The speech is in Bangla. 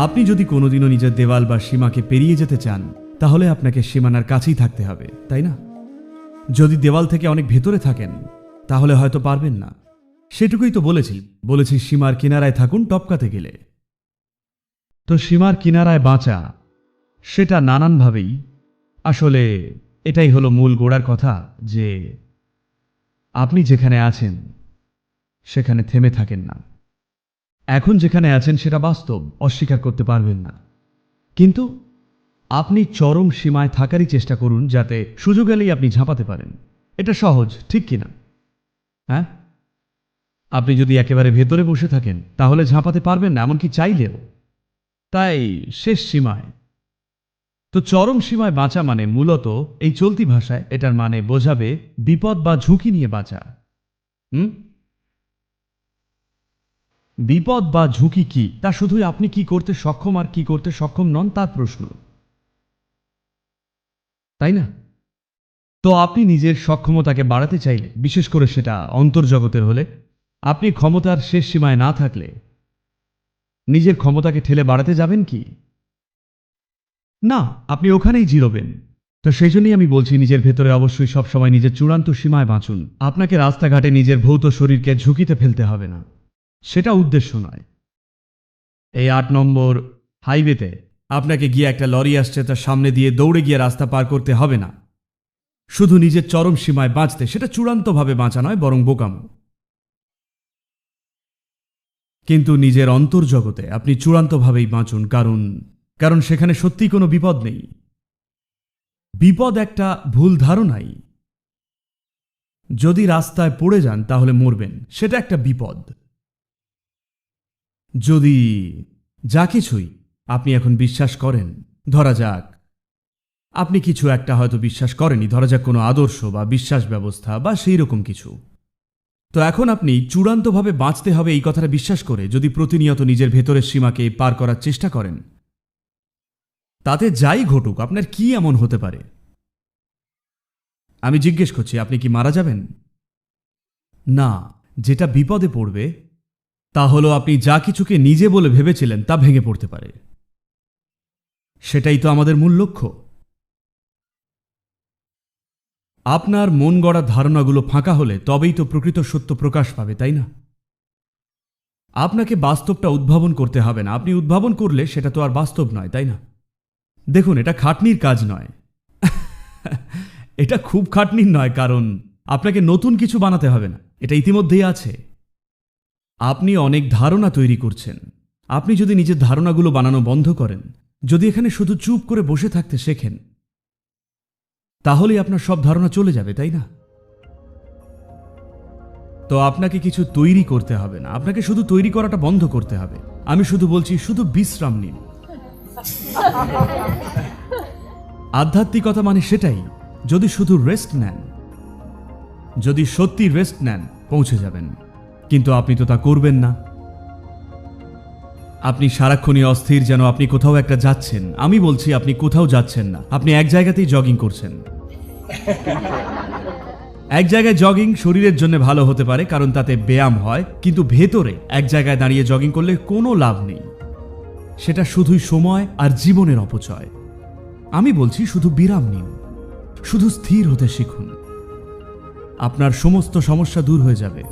আপনি যদি কোনোদিনও নিজের দেওয়াল বা সীমাকে পেরিয়ে যেতে চান, তাহলে আপনাকে সীমানার কাছেই থাকতে হবে, তাই না? যদি দেওয়াল থেকে অনেক ভেতরে থাকেন, তাহলে হয়তো পারবেন না। সেটুকুই তো বলেছি। বলেছি সীমার কিনারায় থাকুন টপকাতে গেলে। তো সীমার কিনারায় বাঁচা, সেটা নানানভাবেই, আসলে এটাই হলো মূল গোড়ার কথা যে আপনি যেখানে আছেন, সেখানে থেমে থাকেন না। এখন যেখানে আছেন সেটা বাস্তব, অস্বীকার করতে পারবেন না। কিন্তু আপনি চরম সীমায় থাকারই চেষ্টা করুন যাতে সুযোগ এলেই আপনি ঝাঁপাতে পারেন। এটা সহজ, ঠিক কিনা? হ্যাঁ? আপনি যদি একেবারে ভেতরে বসে থাকেন, তাহলে ঝাঁপাতে পারবেন না, এমনকি চাইলেও। তাই শেষ সীমায়। তো চরম সীমায় বাঁচা মানে মূলত এই চলতি ভাষায় এটার মানে বোঝাবে বিপদ বা ঝুঁকি নিয়ে বাঁচা। হুম? বিপদ বা ঝুঁকি কি? তা শুধুই আপনি কি করতে সক্ষম আর কি করতে সক্ষম নন তার প্রশ্ন। তাই না? তো আপনি নিজের সক্ষমতাকে বাড়াতে চাইলে, বিশেষ করে সেটা অন্তর্জগতের হলে, আপনি ক্ষমতার শেষ সীমায় না থাকলে, নিজের ক্ষমতাকে ঠেলে বাড়াতে যাবেন কি? না, আপনি ওখানেই জিরোবেন। তো সেই জন্যই আমি বলছি, নিজের ভেতরে অবশ্যই সবসময় নিজের চূড়ান্ত সীমায় বাঁচুন। আপনাকে রাস্তাঘাটে নিজের ভৌত শরীরকে ঝুঁকিতে ফেলতে হবে না। সেটা উদ্দেশ্য নয়। এই আট নম্বর হাইওয়েতে আপনাকে গিয়ে একটা লরি আসছে, তার সামনে দিয়ে দৌড়ে গিয়ে রাস্তা পার করতে হবে না। শুধু নিজের চরম সীমায় বাঁচতে, সেটা চূড়ান্তভাবে বাঁচা নয়, বরং বোকামো। কিন্তু নিজের অন্তর্জগতে আপনি চূড়ান্তভাবেই বাঁচুন, কারণ কারণ সেখানে সত্যিই কোনো বিপদ নেই। বিপদ একটা ভুল ধারণাই। যদি রাস্তায় পড়ে যান, তাহলে মরবেন, সেটা একটা বিপদ। যদি যা কিছুই আপনি এখন বিশ্বাস করেন, ধরা যাক, আপনি কিছু একটা হয়তো বিশ্বাস করেনি ধরা যাক কোনো আদর্শ বা বিশ্বাস ব্যবস্থা বা সেই রকম কিছু। তো এখন আপনি চূড়ান্তভাবে বাঁচতে হবে এই কথাটা বিশ্বাস করে, যদি প্রতিনিয়ত নিজের ভেতরের সীমাকে পার করার চেষ্টা করেন। তাতে যাই ঘটুক, আপনার কি এমন হতে পারে? আমি জিজ্ঞেস করছি, আপনি কি মারা যাবেন? না, যেটা বিপদে পড়বে তা হলো আপনি যা কিছুকে নিজে বলে ভেবেছিলেন তা ভেঙে পড়তে পারে। সেটাই তো আমাদের মূল লক্ষ্য। আপনার মন গড়া ধারণাগুলো ফাঁকা হলে তবেই তো প্রকৃত সত্য প্রকাশ পাবে, তাই না? আপনাকে বাস্তবটা উদ্ভাবন করতে হবে না। আপনি উদ্ভাবন করলে সেটা তো আর বাস্তব নয়, তাই না? দেখুন, এটা খাটনির কাজ নয়। এটা খুব খাটনির নয়, কারণ আপনাকে নতুন কিছু বানাতে হবে না। এটা ইতিমধ্যেই আছে। আপনি অনেক ধারণা তৈরি করছেন। আপনি যদি নিজের ধারণাগুলো বানানো বন্ধ করেন, যদি এখানে শুধু চুপ করে বসে থাকতে শেখেন, তাহলেই আপনার সব ধারণা চলে যাবে, তাই না? তো আপনাকে কিছু তৈরি করতে হবে না। আপনাকে শুধু তৈরি করাটা বন্ধ করতে হবে। আমি শুধু বলছি, শুধু বিশ্রাম নিন। আধ্যাত্মিকতা মানে সেটাই। যদি শুধু রেস্ট নেন, যদি সত্যি রেস্ট নেন, পৌঁছে যাবেন। কিন্তু আপনি তো তা করবেন না। আপনি সারাক্ষণই অস্থির যেন আপনি কোথাও একটা যাচ্ছেন। আমি বলছি আপনি কোথাও যাচ্ছেন না। আপনি এক জায়গাতেই জগিং করছেন। এক জায়গায় জগিং শরীরের জন্য ভালো হতে পারে, কারণ তাতে ব্যায়াম হয়, কিন্তু ভেতরে এক জায়গায় দাঁড়িয়ে জগিং করলে কোনো লাভ নেই। সেটা শুধুই সময় আর জীবনের অপচয়। আমি বলছি শুধু বিরাম নিন। শুধু স্থির হতে শিখুন। আপনার সমস্ত সমস্যা দূর হয়ে যাবে।